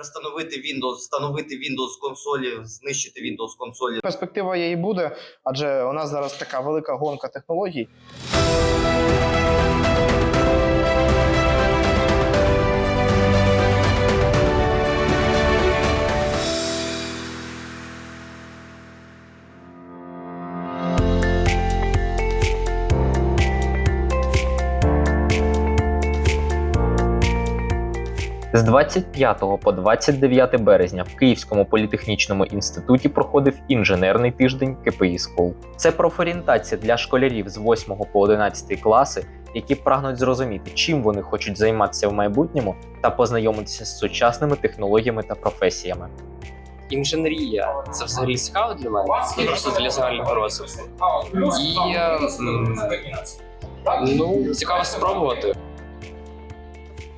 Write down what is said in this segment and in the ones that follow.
перестановити Windows, встановити Windows консолі, знищити Windows консолі. Перспектива її буде, адже у нас зараз така велика гонка технологій. З 25 по 29 березня в Київському політехнічному інституті проходив інженерний тиждень КПІ Скол. Це профорієнтація для школярів з 8 по 11 класи, які прагнуть зрозуміти, чим вони хочуть займатися в майбутньому, та познайомитися з сучасними технологіями та професіями. Інженерія це взагалі цікаво для мене, ну, просто для загального розвитку. І е, ну, цікаво спробувати.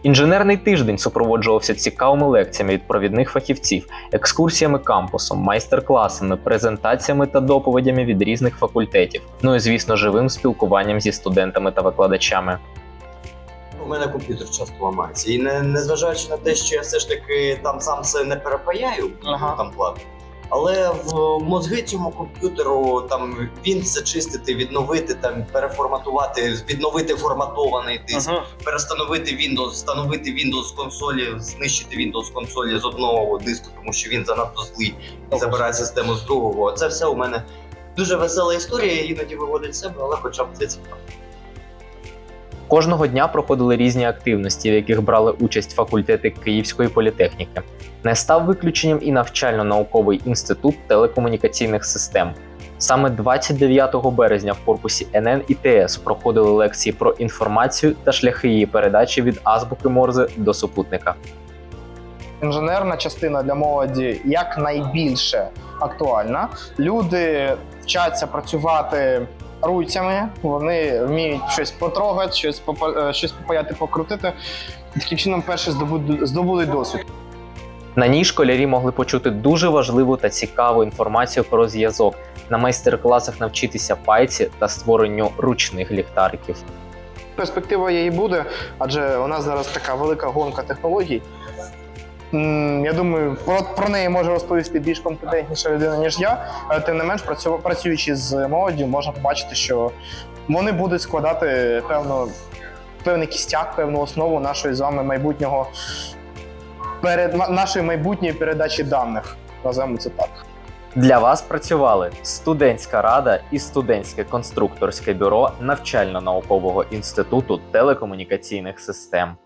Інженерний тиждень супроводжувався цікавими лекціями від провідних фахівців, екскурсіями кампусом, майстер-класами, презентаціями та доповідями від різних факультетів. Ну і звісно, живим спілкуванням зі студентами та викладачами. У мене комп'ютер часто ламається. І не, незважаючи на те, що я все ж таки там сам все не перепаяю, Ага. там плату. Але в мозги цьому комп'ютеру там він зачистити, відновити, там переформатувати, відновити форматований диск, перестановити Windows, встановити Windows консолі, знищити Windows консолі з одного диску, тому що він занадто злий і забирає систему з другого. Це все у мене дуже весела історія, іноді виводить себе, але хоча б це цікаво. Кожного дня проходили різні активності, в яких брали участь факультети Київської політехніки. Не став виключенням і навчально-науковий інститут телекомунікаційних систем. Саме 29 березня в корпусі НН і ТС проходили лекції про інформацію та шляхи її передачі від азбуки Морзе до супутника. Інженерна частина для молоді якнайбільше актуальна. Люди вчаться працювати руцями, вони вміють щось потрогати, щось попа- е, щось попаяти, покрутити. Таким чином перше здобуд- здобули досвід. На ній школярі могли почути дуже важливу та цікаву інформацію про зв'язок, на майстер-класах навчитися пайці та створенню ручних ліхтариків. Перспектива її буде, адже у нас зараз така велика гонка технологій. Я думаю, про, про неї може розповісти більш компетентніша людина, ніж я. Але тим не менш, працюючи з молоддю, можна побачити, що вони будуть складати певно, певний кістяк, певну основу нашої з вами майбутнього перед нашої майбутньої передачі даних. Називаємо це так. Для вас працювали студентська рада і студентське конструкторське бюро навчально-наукового інституту телекомунікаційних систем.